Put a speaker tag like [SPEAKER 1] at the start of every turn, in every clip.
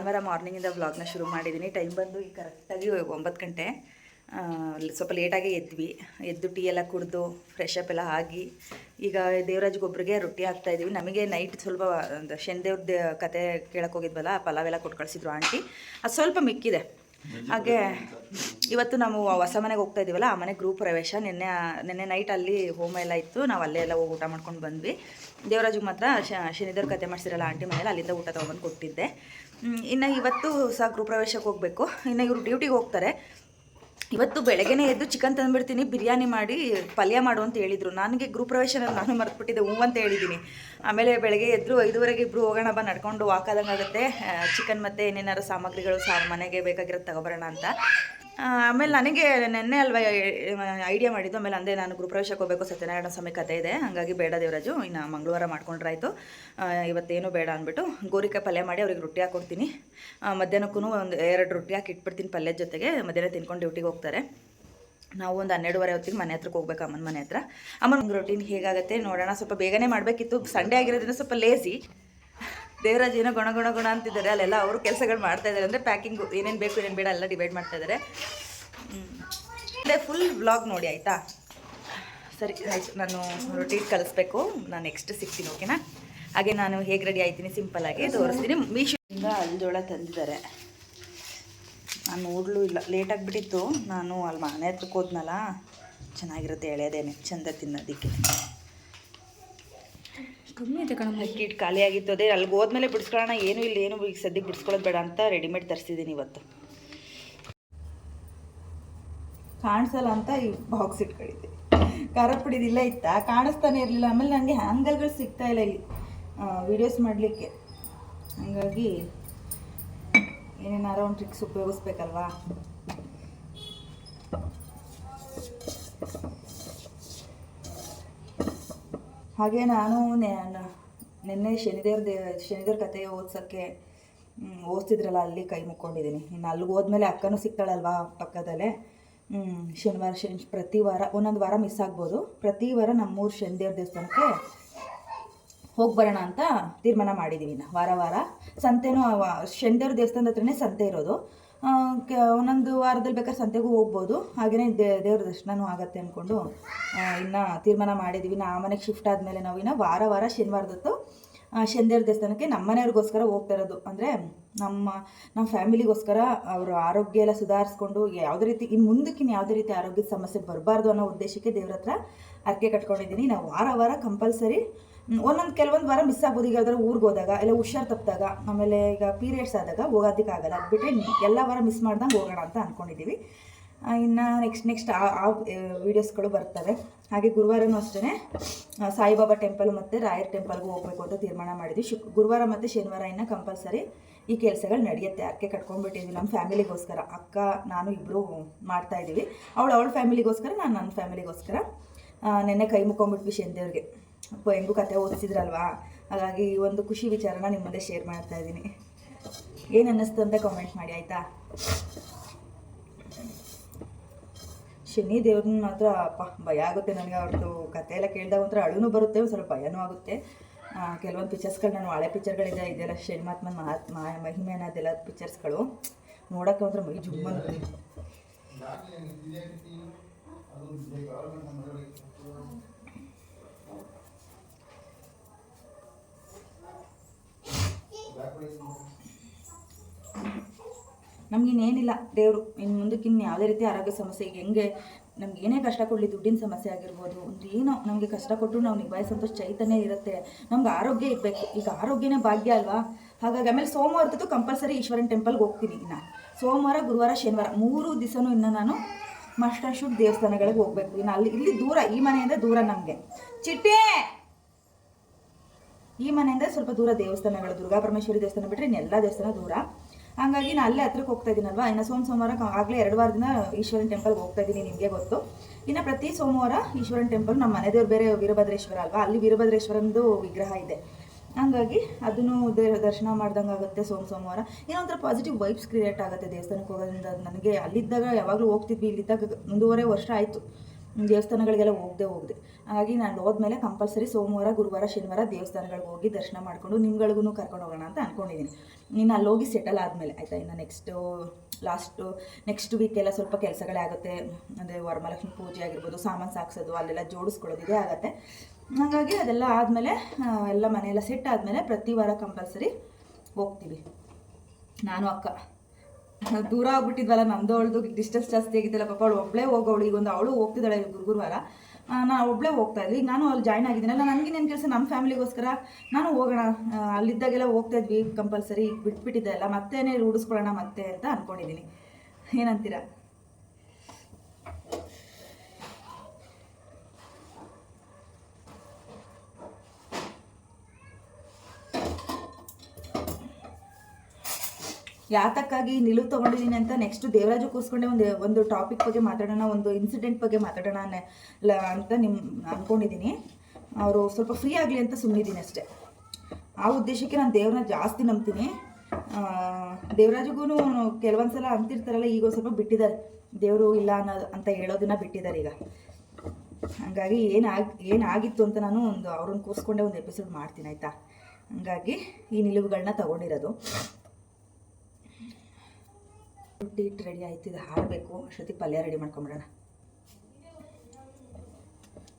[SPEAKER 1] ಭಾನುವಾರ ಮಾರ್ನಿಂಗಿಂದ ವ್ಲಾಗ್ನ ಶುರು ಮಾಡಿದ್ದೀನಿ ಟೈಮ್ ಬಂದು ಈಗ ಕರೆಕ್ಟಾಗಿ ಒಂಬತ್ತು ಗಂಟೆ. ಸ್ವಲ್ಪ ಲೇಟಾಗಿ ಎದ್ವಿ. ಎದ್ದು ಟೀ ಎಲ್ಲ ಕುಡಿದು ಫ್ರೆಶ್ ಅಪ್ ಎಲ್ಲ ಆಗಿ ಈಗ ದೇವರಾಜ್ ಗೊಬ್ಬರಿಗೆ ರೊಟ್ಟಿ ಹಾಕ್ತಾ ಇದ್ದೀವಿ ನಮಗೆ ನೈಟ್ ಸ್ವಲ್ಪ ಶನಿದೇವ್ರದ್ದು ಕತೆ ಕೇಳಕ್ಕೆ ಹೋಗಿದ್ವಲ್ಲ ಪಲಾವ್ ಎಲ್ಲ ಕೊಟ್ಟು ಕಳಿಸಿದ್ರು ಆಂಟಿ. ಅದು ಸ್ವಲ್ಪ ಮಿಕ್ಕಿದೆ. ಹಾಗೆ ಇವತ್ತು ನಾವು ಹೊಸ ಮನೆಗೆ ಹೋಗ್ತಾ ಇದ್ದೀವಲ್ಲ ಆ ಮನೆ ಗ್ರೂಪ್ ಪ್ರವೇಶ. ನಿನ್ನೆ ನಿನ್ನೆ ನೈಟ್ ಅಲ್ಲಿ ಹೋಮ ಎಲ್ಲ ಇತ್ತು. ನಾವು ಅಲ್ಲೇ ಎಲ್ಲ ಹೋಗಿ ಊಟ ಮಾಡ್ಕೊಂಡು ಬಂದ್ವಿ. ದೇವರಾಜಿಗೆ ಮಾತ್ರ ಶ ಶನಿದೇವ್ರ ಕತೆ ಮಾಡಿಸಿರಲ್ಲ ಆಂಟಿ ಮನೇಲಿ ಅಲ್ಲಿಂದ ಊಟ ತೊಗೊಂಡು ಕೊಟ್ಟಿದ್ದೆ. ಇನ್ನು ಇವತ್ತು ಸಹ ಗೃಹಪ್ರವೇಶಕ್ಕೆ ಪ್ರವೇಶಕ್ಕೆ ಹೋಗಬೇಕು. ಇನ್ನು ಇವರು ಡ್ಯೂಟಿಗೆ ಹೋಗ್ತಾರೆ. ಇವತ್ತು ಬೆಳಗ್ಗೆನೇ ಎದ್ದು ಚಿಕನ್ ತಂದುಬಿಡ್ತೀನಿ, ಬಿರಿಯಾನಿ ಮಾಡಿ ಪಲ್ಯ ಮಾಡು ಅಂತ ಹೇಳಿದರು. ನನಗೆ ಪ್ರವೇಶ ನಾನು ಮರೆತುಬಿಟ್ಟಿದ್ದೆ ಹ್ಞೂ ಅಂತ ಹೇಳಿದ್ದೀನಿ. ಆಮೇಲೆ ಬೆಳಗ್ಗೆ ಎದ್ದರು ಐದುವರೆಗೆ ಇಬ್ಬರು ಹೋಗೋಣ, ಬಾ, ನಡ್ಕೊಂಡು ವಾಕ್ ಆದಂಗೆ ಆಗುತ್ತೆ ಚಿಕನ್ ಮತ್ತು ಏನೇನಾರು ಸಾಮಗ್ರಿಗಳು ಸಾ ಮನೆಗೆ ಬೇಕಾಗಿರೋದು ತಗೊಬರೋಣ ಅಂತ. ಆಮೇಲೆ ನನಗೆ ನೆನ್ನೆ ಅಲ್ವಾ ಐಡಿಯಾ ಮಾಡಿದ್ದು. ಆಮೇಲೆ ಅಂದೆ ನಾನು ಗೃಹಪ್ರವೇಶಕ್ಕೆ ಹೋಗಬೇಕು, ಸತ್ಯನಾರಾಯಣ ಸ್ವಾಮಿ ಕತೆ ಇದೆ. ಹಾಗಾಗಿ ಬೇಡ ದೇವರಾಜು, ಇನ್ನು ಮಂಗಳವಾರ ಮಾಡ್ಕೊಂಡ್ರಾಯ್ತು. ಇವತ್ತೇನು ಬೇಡ ಅಂದ್ಬಿಟ್ಟು ಗೋರಿಕಾಯಿ ಪಲ್ಯ ಮಾಡಿ ಅವ್ರಿಗೆ ರೊಟ್ಟಿ ಹಾಕ್ಕೊಡ್ತೀನಿ ಮಧ್ಯಾಹ್ನಕ್ಕೂ ಒಂದು ಎರಡು ರೊಟ್ಟಿ ಹಾಕಿ ಇಟ್ಬಿಡ್ತೀನಿ ಪಲ್ಯದ ಜೊತೆಗೆ. ಮಧ್ಯಾಹ್ನ ತಿನ್ಕೊಂಡು ಡ್ಯೂಟಿಗೆ ಹೋಗ್ತಾರೆ. ನಾವು ಒಂದು ಹನ್ನೆರಡುವರೆ ಹೊತ್ತಿಗೆ ಮನೆ ಹತ್ರಕ್ಕೆ ಹೋಗ್ಬೇಕು ಅಮ್ಮನ ಮನೆ ಹತ್ರ. ಅಮ್ಮನ ರೊಟೀನ್ ಹೇಗಾಗುತ್ತೆ ನೋಡೋಣ. ಸ್ವಲ್ಪ ಬೇಗನೆ ಮಾಡಬೇಕಿತ್ತು. ಸಂಡೇ ಆಗಿರೋದ್ರಿಂದ ಸ್ವಲ್ಪ ಲೇಸಿ ದೇವರಾಜ್ ಏನೋ ಗುಣ ಗುಣ ಗುಣ ಅಂತಿದ್ದಾರೆ. ಅಲ್ಲೆಲ್ಲ ಅವರು ಕೆಲಸಗಳು ಮಾಡ್ತಾ ಇದ್ದಾರೆ. ಅಂದರೆ ಪ್ಯಾಕಿಂಗು ಏನೇನು ಬೇಕು ಏನೇನು ಬೇಡ ಎಲ್ಲ ಡಿವೈಡ್ ಮಾಡ್ತಾ ಇದ್ದಾರೆ. ಅದೇ ಫುಲ್ ಬ್ಲಾಗ್ ನೋಡಿ, ಆಯಿತಾ? ಸರಿ, ಆಯಿತು. ನಾನು ರೊಟ್ಟಿ ಕಲಿಸ್ಬೇಕು. ನಾನು ನೆಕ್ಸ್ಟ್ ಸಿಗ್ತೀನಿ ಓಕೆನಾ ಹಾಗೆ ನಾನು ಹೇಗೆ ರೆಡಿ ಆಯ್ತೀನಿ ಸಿಂಪಲ್ಲಾಗಿ ತೋರಿಸ್ತೀನಿ. ಮೀಶೋದಿಂದ ಅಲ್ಜೋಳ ತಂದಿದ್ದಾರೆ. ನಾನು ನೋಡಲು ಇಲ್ಲ. ಲೇಟ್ ಆಗಿಬಿಟ್ಟಿತ್ತು. ನಾನು ಅಲ್ಲಿ ಮನೆ ಹತ್ರಕ್ಕೆ ಹೋದ್ನಲ್ಲ. ಚೆನ್ನಾಗಿರುತ್ತೆ ಎಳೆದೇನೆ ಚಂದ ತಿನ್ನೋದಕ್ಕೆ.
[SPEAKER 2] ಕಮ್ಮಿ ಐತೆ ಕಣಮ್ಮ.
[SPEAKER 1] ಅಕ್ಕಿ ಖಾಲಿ ಆಗಿತ್ತು ಅದೇ ಅಲ್ಲಿಗೆ ಹೋದ್ಮೇಲೆ ಬಿಡಿಸ್ಕೊಳ್ಳೋಣ ಏನು ಇಲ್ಲ ಏನು ಈಗ ಸದ್ಯಕ್ಕೆ ಬಿಡಿಸ್ಕೊಳ್ಳೋದು ಬೇಡ ಅಂತ ರೆಡಿಮೇಡ್ ತರಿಸಿದ್ದೀನಿ ಇವತ್ತು. ಕಾಣಿಸಲ್ಲ ಅಂತ ಈ ಬಾಕ್ಸ್ ಇಟ್ಕೊಂಡಿದ್ದೆ. ಖಾರ ಪುಡಿದಿಲ್ಲ ಇತ್ತಾ? ಕಾಣಿಸ್ತಾನೆ ಇರಲಿಲ್ಲ. ಆಮೇಲೆ ನನಗೆ ಹ್ಯಾಂಗಲ್ಗಳು ಸಿಗ್ತಾ ಇಲ್ಲ ಇಲ್ಲಿ. ವೀಡಿಯೋಸ್ ಮಾಡಲಿಕ್ಕೆ. ಹಾಗಾಗಿ ಏನೇನಾರ ಒಂದು ಟ್ರಿಕ್ಸ್ ಉಪಯೋಗಿಸ್ಬೇಕಲ್ವಾ? ಹಾಗೆ ನಾನು ನಿನ್ನೆ ಶನಿದೇವ್ರ ದೇ, ಶನಿದೇವ್ರ ಕತೆ ಓದ್ಸೋಕ್ಕೆ ಓದ್ತಿದ್ರಲ್ಲ ಅಲ್ಲಿ ಕೈ ಮುಕ್ಕೊಂಡಿದ್ದೀನಿ. ಇನ್ನು ಅಲ್ಲಿಗೆ ಹೋದ್ಮೇಲೆ ಅಕ್ಕನೂ ಸಿಗ್ತಾಳಲ್ವಾ ಪಕ್ಕದಲ್ಲೇ. ಶನಿವಾರ, ಶನಿ, ಪ್ರತಿ ವಾರ, ಒಂದೊಂದು ವಾರ ಮಿಸ್ ಆಗ್ಬೋದು. ಪ್ರತಿ ವಾರ ನಮ್ಮೂರು ಶನಿದೇವ್ರ ದೇವಸ್ಥಾನಕ್ಕೆ ಹೋಗಿ ಬರೋಣ ಅಂತ ತೀರ್ಮಾನ ಮಾಡಿದ್ದೀವಿ ನಾವು ವಾರ ವಾರ. ಸಂತೆನೂ ಶನಿದೇವ್ರ ದೇವಸ್ಥಾನದ ಹತ್ರನೇ ಸಂತೆ ಇರೋದು. ಒಂದೊಂದು ವಾರದಲ್ಲಿ ಬೇಕಾದ್ರೆ ಸಂತೆಗೂ ಹೋಗ್ಬೋದು. ಹಾಗೆಯೇ ದೇ, ದೇವ್ರ ದರ್ಶನವೂ ಆಗತ್ತೆ ಅಂದ್ಕೊಂಡು ಇನ್ನು ತೀರ್ಮಾನ ಮಾಡಿದ್ದೀವಿ ನಾ ಮನೆಗೆ ಶಿಫ್ಟ್ ಆದಮೇಲೆ ನಾವು ಇನ್ನು ವಾರ ವಾರ ಶನಿವಾರದತ್ತು ಶನಿದೇವ್ರ ದೇವಸ್ಥಾನಕ್ಕೆ ನಮ್ಮ ಮನೆಯವ್ರಿಗೋಸ್ಕರ ಹೋಗ್ತಾ ಇರೋದು. ಅಂದರೆ ನಮ್ಮ ನಮ್ಮ ಫ್ಯಾಮಿಲಿಗೋಸ್ಕರ ಅವರ ಆರೋಗ್ಯ ಎಲ್ಲ ಸುಧಾರಿಸ್ಕೊಂಡು ಯಾವುದೇ ರೀತಿ ಇನ್ನು ಮುಂದಕ್ಕಿನ ಯಾವುದೇ ರೀತಿ ಆರೋಗ್ಯದ ಸಮಸ್ಯೆ ಬರಬಾರ್ದು ಅನ್ನೋ ಉದ್ದೇಶಕ್ಕೆ ದೇವ್ರ ಹತ್ರ ಅರ್ಕೆ ಕಟ್ಕೊಂಡಿದ್ದೀನಿ. ನಾವು ವಾರ ವಾರ ಕಂಪಲ್ಸರಿ ಒಂದೊಂದು ಕೆಲವೊಂದು ವಾರ ಮಿಸ್ ಆಗ್ಬೋದು. ಈಗ ಯಾವ್ದಾದ್ರು ಊರಿಗೆ ಹೋದಾಗ, ಇಲ್ಲ ಹುಷಾರು ತಪ್ಪಿದಾಗ ಆಮೇಲೆ ಈಗ ಪೀರಿಯಡ್ಸ್ ಆದಾಗ ಹೋಗೋದಕ್ಕಾಗಲ್ಲ ಅದು ಬಿಟ್ಟರೆ ಎಲ್ಲ ವಾರ ಮಿಸ್ ಮಾಡ್ದಂಗೆ ಹೋಗೋಣ ಅಂತ ಅಂದ್ಕೊಂಡಿದ್ದೀವಿ ಇನ್ನು ನೆಕ್ಸ್ಟ್ ನೆಕ್ಸ್ಟ್ ಆ ಆ ವೀಡಿಯೋಸ್ಗಳು ಬರ್ತವೆ. ಹಾಗೆ ಗುರುವಾರನೂ ಅಷ್ಟೇ ಸಾಯಿಬಾಬಾ ಟೆಂಪಲ್ ಮತ್ತು ರಾಯರ್ ಟೆಂಪಲ್ಗೂ ಹೋಗಬೇಕು ಅಂತ ತೀರ್ಮಾನ ಮಾಡಿದ್ವಿ. ಶುಕ್, ಗುರುವಾರ ಮತ್ತು ಶನಿವಾರ ಇನ್ನು ಕಂಪಲ್ಸರಿ ಈ ಕೆಲಸಗಳು ನಡೆಯುತ್ತೆ. ಅರ್ಕೆ ಕಟ್ಕೊಂಡ್ಬಿಟ್ಟಿದ್ವಿ ನಮ್ಮ ಫ್ಯಾಮಿಲಿಗೋಸ್ಕರ. ಅಕ್ಕ, ನಾನು ಇಬ್ಬರು ಮಾಡ್ತಾಯಿದ್ದೀವಿ ಅವಳು ಅವಳ ಫ್ಯಾಮಿಲಿಗೋಸ್ಕರ, ನಾನು ನನ್ನ ಫ್ಯಾಮಿಲಿಗೋಸ್ಕರ ನೆನ್ನೆ ಕೈ ಮುಕ್ಕೊಂಬಿಟ್ವಿ ಶನಿದೇವ್ರಿಗೆ. ಹೆಂಗೂ ಕತೆ ಓದಿಸಿದ್ರಲ್ವಾ? ಹಾಗಾಗಿ ಈ ಒಂದು ಖುಷಿ ವಿಚಾರನ ನಿಮ್ಮ ಮುಂದೆ ಶೇರ್ ಮಾಡ್ತಾ ಇದ್ದೀನಿ. ಏನು ಅನ್ನಿಸ್ತು ಅಂತ ಕಾಮೆಂಟ್ ಮಾಡಿ, ಆಯಿತಾ? ಶನಿ ದೇವ್ರನ್ನ ಮಾತ್ರ ಅಪ್ಪ, ಭಯ ಆಗುತ್ತೆ ನನಗೆ ಅವ್ರದ್ದು ಕತೆ ಎಲ್ಲ ಕೇಳಿದಾಗ ಒಂಥರ ಅಳುನೂ ಬರುತ್ತೆ ಒಂದು ಸ್ವಲ್ಪ ಭಯನೂ ಆಗುತ್ತೆ. ಕೆಲವೊಂದು ಪಿಕ್ಚರ್ಸ್ಗಳು ನಾನು ಹಳೆ ಪಿಕ್ಚರ್ಗಳಿದೆ ಇದೆಲ್ಲ ಶನಿ ಮಾತ್ಮನ ಮಹಾತ್ಮ ಮಹಿಮೆ ಅನ್ನೋದೆಲ್ಲ ಪಿಕ್ಚರ್ಸ್ಗಳು ನೋಡೋಕ್ಕೆ ಒಂಥರ ಮೈ ಜುಮ್ಮ. ನಮಗಿನ್ನೇನಿಲ್ಲ ದೇವರು ಇನ್ನು ಮುಂದಕ್ಕೆ ಇನ್ನು ಯಾವುದೇ ರೀತಿ ಆರೋಗ್ಯ ಸಮಸ್ಯೆ, ಈಗ ಹೆಂಗೆ ನಮ್ಗೆ ಏನೇ ಕಷ್ಟ ಕೊಡಲಿ, ದುಡ್ಡಿನ ಸಮಸ್ಯೆ ಆಗಿರ್ಬೋದು, ಒಂದು ಏನೋ ನಮಗೆ ಕಷ್ಟ ಕೊಟ್ಟರು ನಾವು ನಿಭಾಯಿಸೋಂಥ ಚೈತನ್ಯ ಇರುತ್ತೆ. ನಮ್ಗೆ ಆರೋಗ್ಯ ಇರಬೇಕು. ಈಗ ಆರೋಗ್ಯನೇ ಭಾಗ್ಯ ಅಲ್ವಾ? ಹಾಗಾಗಿ ಆಮೇಲೆ ಸೋಮವಾರದ್ದು ಕಂಪಲ್ಸರಿ ಈಶ್ವರನ ಟೆಂಪಲ್ಗೆ ಹೋಗ್ತೀನಿ ಇನ್ನು. ಸೋಮವಾರ, ಗುರುವಾರ, ಶನಿವಾರ, ಮೂರು ದಿವಸನೂ ಇನ್ನು ನಾನು ಮಸ್ಟಾಶೂಟ್ ದೇವಸ್ಥಾನಗಳಿಗೆ ಹೋಗಬೇಕು. ಇನ್ನು ಅಲ್ಲಿ, ಇಲ್ಲಿ ದೂರ, ಈ ಮನೆಯಿಂದ ದೂರ ನಮಗೆ. ಚಿಟ್ಟೆ! ಈ ಮನೆಯಿಂದ ಸ್ವಲ್ಪ ದೂರ ದೇವಸ್ಥಾನಗಳು, ದುರ್ಗಾ ಪರಮೇಶ್ವರಿ ದೇವಸ್ಥಾನ ಬಿಟ್ಟರೆ ಇನ್ನೆಲ್ಲ ದೇವಸ್ಥಾನ ದೂರ. ಹಾಗಾಗಿ ನಾನು ಅಲ್ಲೇ ಹತ್ರಕ್ಕೆ ಹೋಗ್ತಾ ಇದ್ದೀನಲ್ವಾ ಇನ್ನು ಸೋಮ ಸೋಮವಾರ ಆಗಲೇ ಎರಡು ವಾರದಿಂದ ಈಶ್ವರನ ಟೆಂಪಲ್ಗೆ ಹೋಗ್ತಾ ಇದ್ದೀನಿ ನಿಮಗೆ ಗೊತ್ತು. ಇನ್ನು ಪ್ರತಿ ಸೋಮವಾರ ಈಶ್ವರನ ಟೆಂಪಲ್ ನಮ್ಮ ಮನೆ ದೇವ್ರು ಬೇರೆ ವೀರಭದ್ರೇಶ್ವರ ಅಲ್ವಾ? ಅಲ್ಲಿ ವೀರಭದ್ರೇಶ್ವರಂದು ವಿಗ್ರಹ ಇದೆ. ಹಂಗಾಗಿ ಅದನ್ನು ದೇವ್ರ ದರ್ಶನ ಮಾಡ್ದಂಗೆ ಆಗುತ್ತೆ ಸೋಮ ಸೋಮವಾರ. ಏನೋ ಒಂಥರ ಪಾಸಿಟಿವ್ ವೈಬ್ಸ್ ಕ್ರಿಯೇಟ್ ಆಗುತ್ತೆ ದೇವಸ್ಥಾನಕ್ಕೆ ಹೋಗೋದ್ರಿಂದ. ನನಗೆ ಅಲ್ಲಿದ್ದಾಗ ಯಾವಾಗಲೂ ಹೋಗ್ತಿದ್ವಿ. ಇಲ್ಲಿದ್ದಾಗ ಒಂದೂವರೆ ವರ್ಷ ಆಯಿತು. ದೇವಸ್ಥಾನಗಳಿಗೆಲ್ಲ ಹೋಗದೆ ಹೋಗದೆ ಹಾಗಾಗಿ ನಾನು ಹೋದ್ಮೇಲೆ ಕಂಪಲ್ಸರಿ ಸೋಮವಾರ, ಗುರುವಾರ, ಶನಿವಾರ ದೇವಸ್ಥಾನಗಳಿಗೆ ಹೋಗಿ ದರ್ಶನ ಮಾಡಿಕೊಂಡು ನಿಮ್ಗಳಿಗೂ ಕರ್ಕೊಂಡು ಹೋಗೋಣ ಅಂತ ಅಂದ್ಕೊಂಡಿದ್ದೀನಿ ನೀನು ಅಲ್ಲಿ ಹೋಗಿ ಸೆಟಲ್ ಆದಮೇಲೆ, ಆಯಿತಾ? ಇನ್ನು ನೆಕ್ಸ್ಟು ಲಾಸ್ಟು ನೆಕ್ಸ್ಟ್ ವೀಕೆಲ್ಲ ಸ್ವಲ್ಪ ಕೆಲಸಗಳೇ ಆಗುತ್ತೆ. ಅಂದರೆ ವರಮಹಾಲಕ್ಷ್ಮಿ ಪೂಜೆ ಆಗಿರ್ಬೋದು, ಸಾಮಾನು ಸಾಕ್ಸೋದು, ಅಲ್ಲೆಲ್ಲ ಜೋಡಿಸ್ಕೊಳ್ಳೋದು ಇದೇ ಆಗುತ್ತೆ. ಹಾಗಾಗಿ ಅದೆಲ್ಲ ಆದಮೇಲೆ ಎಲ್ಲ ಮನೆಯೆಲ್ಲ ಸೆಟ್ ಆದಮೇಲೆ ಪ್ರತಿ ವಾರ ಕಂಪಲ್ಸರಿ ಹೋಗ್ತೀವಿ. ನಾನು, ಅಕ್ಕ. ದೂರ ಆಗ್ಬಿಟ್ಟಿದ್ವಲ್ಲ ನಮ್ದು ಅವಳದು ಡಿಸ್ಟೆನ್ಸ್ ಜಾಸ್ತಿ ಆಗಿದ್ದಲ್ಲ ಪಾಪ ಅವಳು ಒಬ್ಬಳೇ ಹೋಗೋಳು, ಈಗ ಒಂದು ಅವಳು ಹೋಗ್ತಿದ್ದಾಳೆ ಗುರು ಗುರುವಾರ. ನಾನು ಒಬ್ಬಳೇ ಹೋಗ್ತಾ ಇದ್ವಿ ನಾನು ಅಲ್ಲಿ ಜಾಯ್ನ್ ಆಗಿದ್ದೀನಲ್ಲ ನನಗೇನೇನು ಕೆಲಸ ನಮ್ಮ ಫ್ಯಾಮಿಲಿಗೋಸ್ಕರ ನಾನು ಹೋಗೋಣ ಅಲ್ಲಿದ್ದಾಗೆಲ್ಲ ಹೋಗ್ತಾ ಇದ್ವಿ ಕಂಪಲ್ಸರಿ ಬಿಟ್ಬಿಟ್ಟಿದ್ದೆ ಅಲ್ಲ, ಮತ್ತೇನೆ ರೂಢಿಸ್ಕೊಳ್ಳೋಣ ಮತ್ತೆ ಅಂತ ಅಂದ್ಕೊಂಡಿದ್ದೀನಿ ಏನಂತೀರಾ? ಯಾತಕ್ಕಾಗಿ ನಿಲುವು ತೊಗೊಂಡಿದ್ದೀನಿ ಅಂತ ನೆಕ್ಸ್ಟ್ ದೇವರಾಜು ಕೂಸ್ಕೊಂಡೆ ಒಂದು ಒಂದು ಟಾಪಿಕ್ ಬಗ್ಗೆ ಮಾತಾಡೋಣ, ಒಂದು ಇನ್ಸಿಡೆಂಟ್ ಬಗ್ಗೆ ಮಾತಾಡೋಣ ಅಂತ ನಿಮ್ಮ ಅಂದ್ಕೊಂಡಿದ್ದೀನಿ ಅವರು ಸ್ವಲ್ಪ ಫ್ರೀ ಆಗಲಿ ಅಂತ ಸುಮ್ಮನಿದ್ದೀನಿ ಅಷ್ಟೇ. ಆ ಉದ್ದೇಶಕ್ಕೆ ನಾನು ದೇವ್ರನ್ನ ಜಾಸ್ತಿ ನಂಬ್ತೀನಿ. ದೇವರಾಜುಗೂ ಕೆಲವೊಂದು ಸಲ ಅಂತಿರ್ತಾರಲ್ಲ, ಈಗ ಸ್ವಲ್ಪ ಬಿಟ್ಟಿದ್ದಾರೆ ದೇವರು ಇಲ್ಲ ಅನ್ನೋದು ಅಂತ ಹೇಳೋದನ್ನ ಬಿಟ್ಟಿದ್ದಾರೆ ಈಗ. ಹಾಗಾಗಿ ಏನಾಗಿ ಏನಾಗಿತ್ತು ಅಂತ ನಾನು ಒಂದು ಅವ್ರನ್ನ ಕೂರಿಸ್ಕೊಂಡೆ ಒಂದು ಎಪಿಸೋಡ್ ಮಾಡ್ತೀನಿ, ಆಯಿತಾ? ಹಾಗಾಗಿ ಈ ನಿಲುವುಗಳನ್ನ ತಗೊಂಡಿರೋದು. ರೊಟ್ಟಿ ಹಿಟ್ಟು ರೆಡಿ ಆಯ್ತು. ಇದು ಹಾಡಬೇಕು ಅಷ್ಟೊತ್ತಿಗೆ ಪಲ್ಯ ರೆಡಿ ಮಾಡ್ಕೊಂಬಿಡೋಣ.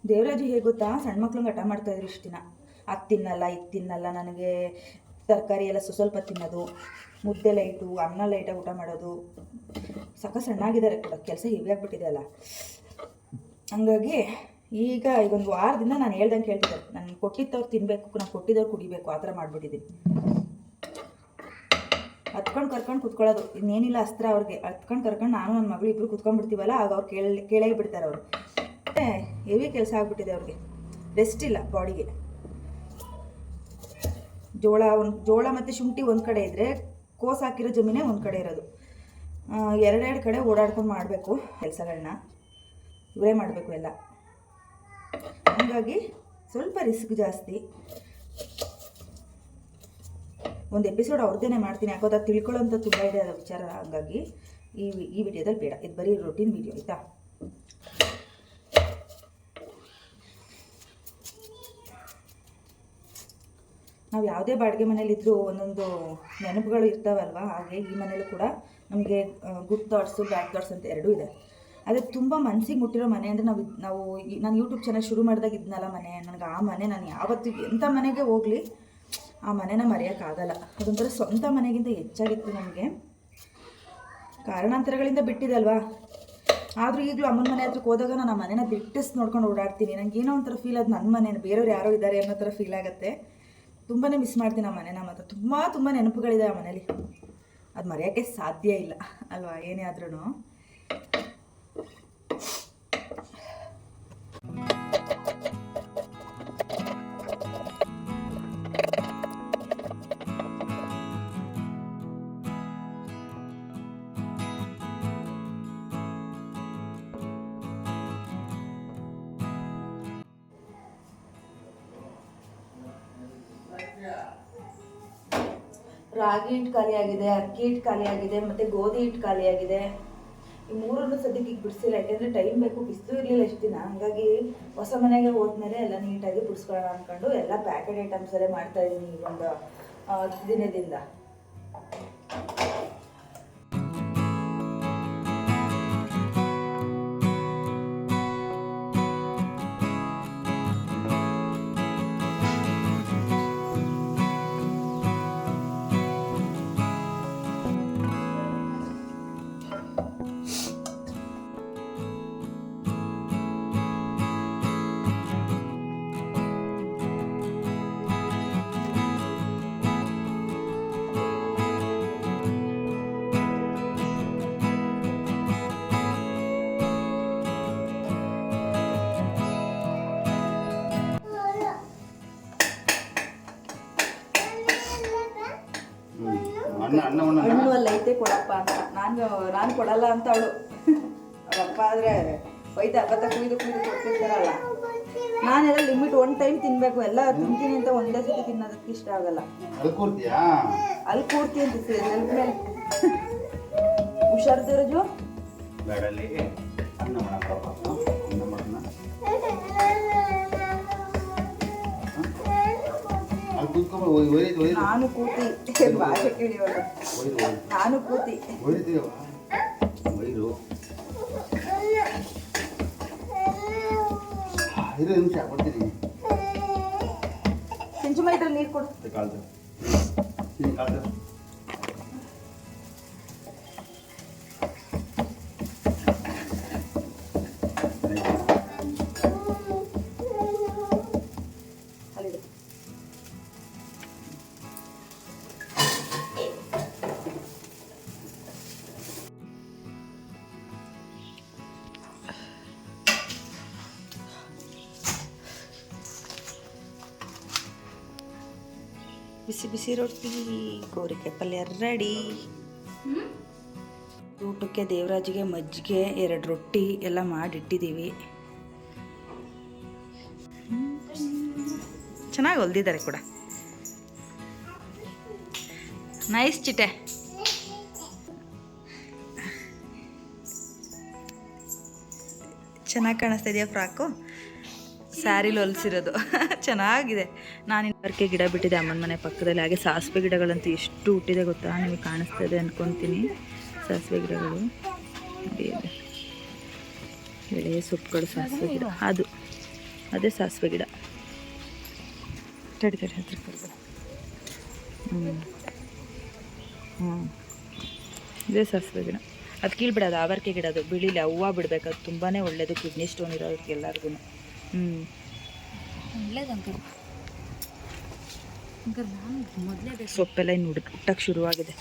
[SPEAKER 1] ದೇವರಾಜು ಹೇಗೆ ಗೊತ್ತಾ? ಸಣ್ಣ ಮಕ್ಳು ಹಠ ಮಾಡ್ತಾ ಇದ್ರು ಇಷ್ಟು ದಿನ. ಅದು ತಿನ್ನಲ್ಲ, ಇದು ತಿನ್ನಲ್ಲ. ನನಗೆ ತರಕಾರಿ ಎಲ್ಲ ಸ್ವ ಸ್ವಲ್ಪ ತಿನ್ನೋದು. ಮುದ್ದೆ ಲೈಟು ಅನ್ನ ಲೈಟಾಗಿ ಊಟ ಮಾಡೋದು. ಸಕ್ಕ ಸಣ್ಣಾಗಿದ್ದಾರೆ ಕೂಡ. ಕೆಲಸ ಹೆವಿ ಆಗಿಬಿಟ್ಟಿದೆ ಹಂಗಾಗಿ ಈಗ ಈಗ ಒಂದು ವಾರದಿಂದ ನಾನು ಹೇಳ್ದಂಗೆ ಹೇಳ್ತಿದ್ದೆ ನಾನು ಕೊಟ್ಟಿದ್ದವ್ರು ತಿನ್ನಬೇಕು ನಾನು ಕೊಟ್ಟಿದ್ದವ್ರು ಕುಡಿಬೇಕು. ಆ ಥರ ಮಾಡಿಬಿಟ್ಟಿದ್ದೀನಿ ಹತ್ಕೊಂಡು ಕರ್ಕೊಂಡು ಕುತ್ಕೊಳ್ಳೋದು. ಇನ್ನೇನಿಲ್ಲ ಅಸ್ತ್ರ ಅವ್ರಿಗೆ. ಹತ್ಕೊಂಡು ಕರ್ಕೊಂಡು ನಾನು ನನ್ನ ಮಗಳು ಇಬ್ಬರು ಕುತ್ಕೊಂಡ್ಬಿಡ್ತೀವಲ್ಲ, ಆಗ ಅವ್ರು ಕೇಳಿ, ಕೇಳೇ ಬಿಡ್ತಾರೆ ಅವರು. ಮತ್ತೆ ಹೆವಿ ಕೆಲಸ ಆಗ್ಬಿಟ್ಟಿದೆ ಅವ್ರಿಗೆ. ರೆಸ್ಟ್ ಇಲ್ಲ ಬಾಡಿಗೆ. ಜೋಳ ಒಂದು, ಜೋಳ ಮತ್ತು ಶುಂಠಿ ಒಂದು ಕಡೆ ಇದ್ದರೆ ಕೋಸ್ ಹಾಕಿರೋ ಜಮೀನೇ ಒಂದು ಕಡೆ ಇರೋದು. ಎರಡೆರಡು ಕಡೆ ಓಡಾಡ್ಕೊಂಡು ಮಾಡಬೇಕು ಕೆಲಸಗಳನ್ನ ಇವರೇ ಮಾಡಬೇಕು ಎಲ್ಲ. ಹಾಗಾಗಿ ಸ್ವಲ್ಪ ರಿಸ್ಕ್ ಜಾಸ್ತಿ. ಒಂದು ಎಪಿಸೋಡ್ ಅವ್ರದ್ದೇ ಮಾಡ್ತೀನಿ. ಯಾಕೋ ಅದು ತಿಳ್ಕೊಳ್ಳೋಂಥ ತುಂಬ ಇದೆ ಅದರ ವಿಚಾರ. ಹಾಗಾಗಿ ಈ ಈ ವಿಡಿಯೋದಲ್ಲಿ ಬೇಡ. ಇದು ಬರೀ ರೊಟೀನ್ ವಿಡಿಯೋ ಆಯಿತಾ? ನಾವು ಯಾವುದೇ ಬಾಡಿಗೆ ಮನೇಲಿದ್ದರೂ ಒಂದೊಂದು ನೆನಪುಗಳು ಇರ್ತಾವಲ್ವ? ಹಾಗೆ ಈ ಮನೇಲೂ ಕೂಡ ನಮಗೆ ಗುಡ್ ಥಾಟ್ಸು ಬ್ಯಾಡ್ ಥಾಟ್ಸ್ ಅಂತ ಎರಡೂ ಇದೆ. ಆದರೆ ತುಂಬ ಮನಸ್ಸಿಗೆ ಮುಟ್ಟಿರೋ ಮನೆ ಅಂದರೆ ನಾವು ನಾವು ನಾನು ಯೂಟ್ಯೂಬ್ ಚಾನಲ್ ಶುರು ಮಾಡಿದಾಗ ಇದ್ನಲ್ಲ ಮನೆ. ನನಗೆ ಆ ಮನೆ, ನಾನು ಯಾವತ್ತೂ ಎಂಥ ಮನೆಗೆ ಹೋಗಲಿ ಆ ಮನೆನ ಮರೆಯೋಕ್ಕಾಗಲ್ಲ. ಅದೊಂಥರ ಸ್ವಂತ ಮನೆಗಿಂತ ಹೆಚ್ಚಾಗಿತ್ತು ನಮಗೆ. ಕಾರಣಾಂತರಗಳಿಂದ ಬಿಟ್ಟಿದಲ್ವಾ? ಆದರೂ ಈಗಲೂ ಅಮ್ಮನ ಮನೆ ಹತ್ರಕ್ಕೆ ಹೋದಾಗ ನಾನು ಆ ಮನೇನ ಬಿಟ್ಟಿಸ್ ನೋಡ್ಕೊಂಡು ಓಡಾಡ್ತೀನಿ. ನನಗೆ ಏನೋ ಒಂಥರ ಫೀಲ್ ಅದು ನನ್ನ ಮನೆ ಬೇರೆಯವ್ರು ಯಾರೋ ಇದ್ದಾರೆ ಅನ್ನೋ ಥರ ಫೀಲ್ ಆಗುತ್ತೆ. ತುಂಬಾ ಮಿಸ್ ಮಾಡ್ತೀನಿ ಆ ಮನೆನ ಮಾತ್ರ. ತುಂಬ ತುಂಬ ನೆನಪುಗಳಿದೆ ಆ ಮನೇಲಿ. ಅದು ಮರೆಯೋಕ್ಕೆ ಸಾಧ್ಯ ಇಲ್ಲ. ಅಲ್ವಾ? ಏನೇ ಆದ್ರೂ ರಾಗಿ ಹಿಟ್ಟು ಖಾಲಿಯಾಗಿದೆ ಅಕ್ಕಿ ಹಿಟ್ಟು ಖಾಲಿಯಾಗಿದೆ ಮತ್ತು ಗೋಧಿ ಹಿಟ್ಟು ಖಾಲಿಯಾಗಿದೆ ಈ ಮೂರನ್ನು ಸದ್ಯಕ್ಕೆ ಈಗ ಬಿಡಿಸಿಲ್ಲ, ಯಾಕೆಂದರೆ ಟೈಮ್ ಬೇಕು, ಬಿಸಿಲು ಇರಲಿಲ್ಲ ಎಷ್ಟು ದಿನ. ಹಂಗಾಗಿ ಹೊಸ ಮನೆಗೆ ಹೋದ್ಮೇಲೆ ಎಲ್ಲ ನೀಟಾಗಿ ಬಿಡಿಸ್ಕೊಳ್ಳೋಣ ಅಂದ್ಕೊಂಡು ಎಲ್ಲ ಪ್ಯಾಕೆಟ್ ಐಟಮ್ಸಲ್ಲೇ ಮಾಡ್ತಾ ಇದ್ದೀನಿ ಈ ಒಂದು ದಿನದಿಂದ. ಹಣ್ಣು ಅಲ್ಲಿ ಐತೆ ಕೊಡಪ್ಪ ಅಂತ. ನಾನು ನಾನು ಕೊಡಲ್ಲ ಅಂತ ಅವಳು. ಅವಪ್ಪ ಆದರೆ ಒಯ್ದು ಅಬ್ಬತ್ತ ಕುಯ್ದು ಕುಯ್ದು ಕೊಡ್ತಿರ್ತಾರಲ್ಲ. ನಾನೆಲ್ಲ ಲಿಮಿಟ್ ಒನ್ ಟೈಮ್ ತಿನ್ನಬೇಕು ಎಲ್ಲ ತಿಂತೀನಿ ಅಂತ ಒಂದೇ ಸತಿ ತಿನ್ನೋದಕ್ಕೆ ಇಷ್ಟ ಆಗಲ್ಲ.
[SPEAKER 2] ಅದು ಕೂರ್ತಿಯಾ
[SPEAKER 1] ಅಲ್ಲಿ ಕೂರ್ತಿ ಅಂತ ನೆನಪು ಮೇಲೆ. ಹುಷಾರ್ದು ರಜು
[SPEAKER 2] ಬೇಡಲ್ಲಿ ಕುತ್ಕೊಂಬ ಒಯ್ದು ಒಯ್ದು ಒಯ್ದು.
[SPEAKER 1] ನಾನು ಕೂತಿ ಭಾಷೆ ಕೇಳಿ ಅವ್ಳು.
[SPEAKER 2] ಒಯ್ದು ಒಯ್ದು.
[SPEAKER 1] ನಾನು ಕೂತಿ.
[SPEAKER 2] ಒಯ್ದು ಒಯ್ದು. ಐದು ನಿಮಿಷ ಕೊಡ್ತೀನಿ
[SPEAKER 1] ಸಿಂಚು ಮೈಟ್ರಲ್ಲಿ ನೀರು ಕೊಡು.
[SPEAKER 2] ಕಾಲ್ದು. ಕಾಲ್ದು.
[SPEAKER 1] ಬಿಸಿ ಬಿಸಿ ರೊಟ್ಟಿ ಗೋರಿಕಾಯಿ ಪಲ್ಯ ರೆಡಿ. ಊಟಕ್ಕೆ ದೇವರಾಜಿಗೆ ಮಜ್ಜಿಗೆ ಎರಡು ರೊಟ್ಟಿ ಎಲ್ಲ ಮಾಡಿಟ್ಟಿದ್ದೀವಿ. ಚೆನ್ನಾಗಿ ಹೊಲ್ದಿದ್ದಾರೆ ಕೂಡ. ನೈಸ್ ಚಿಟೆ ಚೆನ್ನಾಗಿ ಕಾಣಿಸ್ತಾ ಇದೆಯಾ ಫ್ರಾಕು? ಸ್ಯಾರಿಲಿ ಹೊಲಿಸಿರೋದು. ಚೆನ್ನಾಗಿದೆ. ನಾನು ಇನ್ನರ್ಕೆ ಗಿಡ ಬಿಟ್ಟಿದೆ ಅಮ್ಮನ ಮನೆ ಪಕ್ಕದಲ್ಲಿ. ಹಾಗೆ ಸಾಸಿವೆ ಗಿಡಗಳಂತೂ ಎಷ್ಟು ಹುಟ್ಟಿದೆ ಗೊತ್ತಾ? ನಿಮಗೆ ಕಾಣಿಸ್ತಾ ಇದೆ ಅಂದ್ಕೊತೀನಿ ಸಾಸಿವೆ ಗಿಡಗಳು. ನೋಡಿ. ಎಳೆ ಸೊಪ್ಪುಗಳು, ಸಾಸಿವೆ ಗಿಡ. ಅದು. ಅದೇ ಸಾಸಿವೆ ಗಿಡ. ತಡಿ ತಡಿ, ಹತ್ರ ಹ್ಞೂ ಹ್ಞೂ ಇದೇ ಸಾಸಿವೆ ಗಿಡ. ಅದು ಕೀಳ್ಬಿಡೋದು, ಆವರ್ಕೆ ಗಿಡ ಅದು ಬಿಳಿಲಿ ಹೂವು ಬಿಡಬೇಕು. ಅದು ತುಂಬಾ ಒಳ್ಳೆಯದು ಕಿಡ್ನಿ ಸ್ಟೋನ್ ಇರೋದಕ್ಕೆ ಎಲ್ಲರಿಗೂ ಹ್ಞೂ ಸೊಪ್ಪೆಲ್ಲ ಇನ್ನು ಹುಡುಕ್ ಹುಟ್ಟಕ್ಕೆ ಶುರುವಾಗಿದೆ.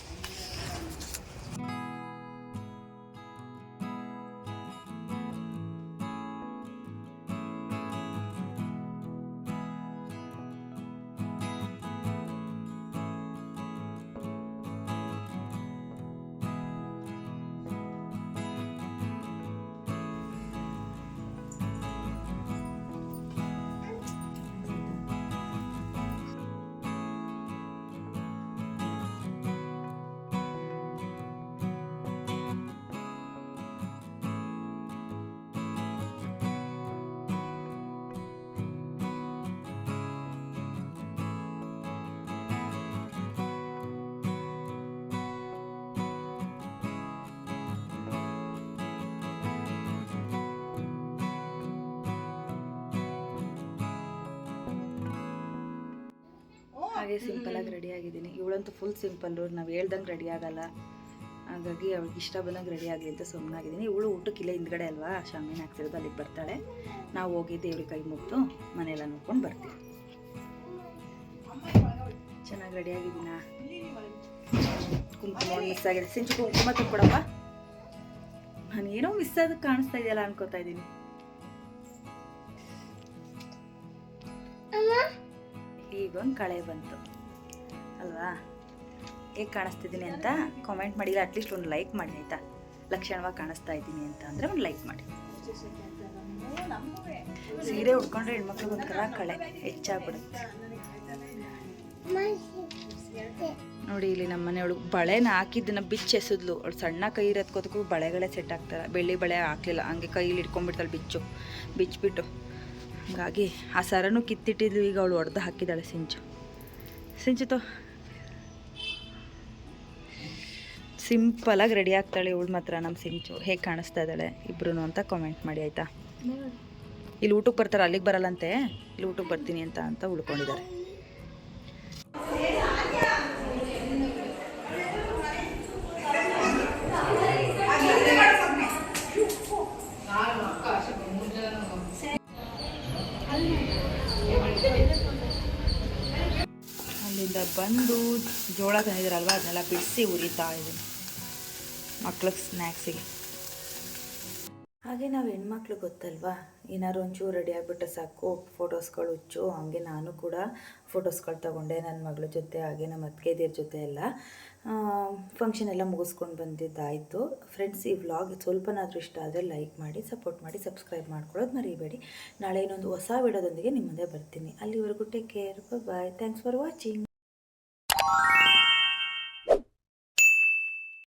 [SPEAKER 1] ಹಾಗೆ ಆಗಿ ರೆಡಿ ಆಗಿದ್ದೀನಿ. ಇವಳಂತೂ ಫುಲ್ ಸಿಂಪಲ್ಲು ನಾವು ಹೇಳ್ದಂಗೆ ರೆಡಿ ಆಗಲ್ಲ. ಹಾಗಾಗಿ ಅವಳಿಗೆ ಇಷ್ಟ ಬಂದಂಗೆ ರೆಡಿ ಆಗಲಿ ಅಂತ ಸುಮ್ಮನಾಗಿದ್ದೀನಿ ಇವಳು ಊಟಕ್ಕೆ ಇಲ್ಲೇ ಹಿಂದ್ಗಡೆ ಅಲ್ವಾ? ಶಾಮಿನ ಹಾಕ್ತಿರೋದು ಅಲ್ಲಿಗೆ ಬರ್ತಾಳೆ. ನಾವು ಹೋಗಿ ದೇವ್ರಿಗೆ ಕೈ ಮುಗಿದು ಮನೆಯೆಲ್ಲ ನೋಡ್ಕೊಂಡು ಬರ್ತೀವಿ. ಚೆನ್ನಾಗಿ ರೆಡಿ ಆಗಿದ್ದೀನಾ? ಕುಂಕುಮ ಮಿಸ್ ಆಗಿದೆ. ಸಿಂಚು ಕುಂಕುಮ ತಂದ್ಕೊಡಪ್ಪ. ನಾನು ಏನೋ ಮಿಸ್ ಆದಕ್ಕೆ ಕಾಣಿಸ್ತಾ ಇದೆಯಲ್ಲ ಅನ್ಕೋತಾ ಇದ್ದೀನಿ. ಈಗೊಂದು ಕಳೆ ಬಂತು. ಅಲ್ವಾ? ಹೇಗೆ ಕಾಣಿಸ್ತಿದ್ದೀನಿ ಅಂತ ಕಾಮೆಂಟ್ ಮಾಡಿಲ್ಲ ಅಟ್ಲೀಸ್ಟ್ ಒಂದು ಲೈಕ್ ಮಾಡಿ, ಆಯಿತಾ? ಲಕ್ಷಣವಾಗಿ ಕಾಣಿಸ್ತಾ ಇದ್ದೀನಿ ಅಂತ ಅಂದರೆ ಒಂದು ಲೈಕ್ ಮಾಡಿ. ಸೀರೆ ಉಟ್ಕೊಂಡ್ರೆ ಹೆಣ್ಮಕ್ಳಿಗೆ ಒಂಥರ ಕಳೆ, ಹೆಚ್ಚಾಗ್ಬಿಡುತ್ತೆ. ನೋಡಿ, ಇಲ್ಲಿ ನಮ್ಮ ಮನೆಯವಳು ಬಳೆನ ಹಾಕಿದ್ದನ್ನ ಬಿಚ್ಚು ಎಸೆದ್ಲು ಅವಳು ಸಣ್ಣ ಕೈ ಇರೋದ್ಕೋದಕ್ಕೂ ಬಳೆಗಳೇ ಸೆಟ್ ಆಗ್ತಾರೆ ಬೆಳ್ಳಿ ಬಳೆ ಹಾಕ್ಲಿಲ್ಲ. ಹಂಗೆ ಕೈಯಲ್ಲಿ ಇಟ್ಕೊಂಡ್ಬಿಡ್ತಾಳೆ ಬಿಚ್ಚು. ಬಿಚ್ಚಿಬಿಟ್ಟು ಹಂಗಾಗಿ ಆ ಸರನು ಕಿತ್ತಿಟ್ಟಿದ್ಲು ಈಗ ಅವಳು ಹೊಡೆದು ಹಾಕಿದ್ದಾಳೆ ಸಿಂಚು. ಸಿಂಚು ತೋ ಸಿಂಪಲಾಗಿ ರೆಡಿ ಆಗ್ತಾಳೆ ಇವಳು ಮಾತ್ರ ನಮ್ಮ ಸಿಂಚು. ಹೇಗೆ ಕಾಣಿಸ್ತಾ ಇದ್ದಾಳೆ ಇಬ್ರು ಅಂತ ಕಾಮೆಂಟ್ ಮಾಡಿ ಆಯಿತಾ? ಇಲ್ಲಿ ಊಟಕ್ಕೆ ಬರ್ತಾರೆ? ಅಲ್ಲಿಗೆ ಬರಲ್ಲಂತೆ? ಇಲ್ಲಿ ಊಟಕ್ಕೆ ಬರ್ತೀನಿ ಅಂತ ಅಂತ ಉಳ್ಕೊಂಡಿದ್ದಾರೆ. ಬಂದು ಜೋಳ ತಂದಿದ್ದಾರಲ್ವ ಅದನ್ನೆಲ್ಲ ಬಿಡಿಸಿ ಉರಿತಾ ಇದ್ದೀನಿ ಮಕ್ಳಿಗೆ ಸ್ನ್ಯಾಕ್ಸಿಗೆ ಹಾಗೆ ನಾವು ಹೆಣ್ಮಕ್ಳು ಗೊತ್ತಲ್ವಾ? ಏನಾದ್ರು ಒಂಚೂರು ರೆಡಿ ಆಗಿಬಿಟ್ರೆ ಸಾಕು ಫೋಟೋಸ್ಗಳು ಹುಚ್ಚು, ಹಾಗೆ ನಾನು ಕೂಡ ಫೋಟೋಸ್ಗಳು ತಗೊಂಡೆ ನನ್ನ ಮಗಳ ಜೊತೆ, ಹಾಗೆ ನಮ್ಮ ಅತ್ತಿಗೆದಿರ ಜೊತೆ ಎಲ್ಲ. ಫಂಕ್ಷನ್ ಎಲ್ಲ ಮುಗಿಸ್ಕೊಂಡು ಬಂದಿದ್ದಾಯಿತು. ಫ್ರೆಂಡ್ಸ್ ಈ ವ್ಲಾಗ್ ಸ್ವಲ್ಪನಾದರೂ ಇಷ್ಟ ಆದರೆ ಲೈಕ್ ಮಾಡಿ ಸಪೋರ್ಟ್ ಮಾಡಿ ಸಬ್ಸ್ಕ್ರೈಬ್ ಮಾಡ್ಕೊಳ್ಳೋದು ಮರಿಬೇಡಿ. ನಾಳೆ ಇನ್ನೊಂದು ಹೊಸ ವಿಡಿಯೋದೊಂದಿಗೆ ನಿಮ್ಮ ಮುಂದೆ ಬರ್ತೀನಿ. ಅಲ್ಲಿವರೆಗೂ take care bye thanks for watching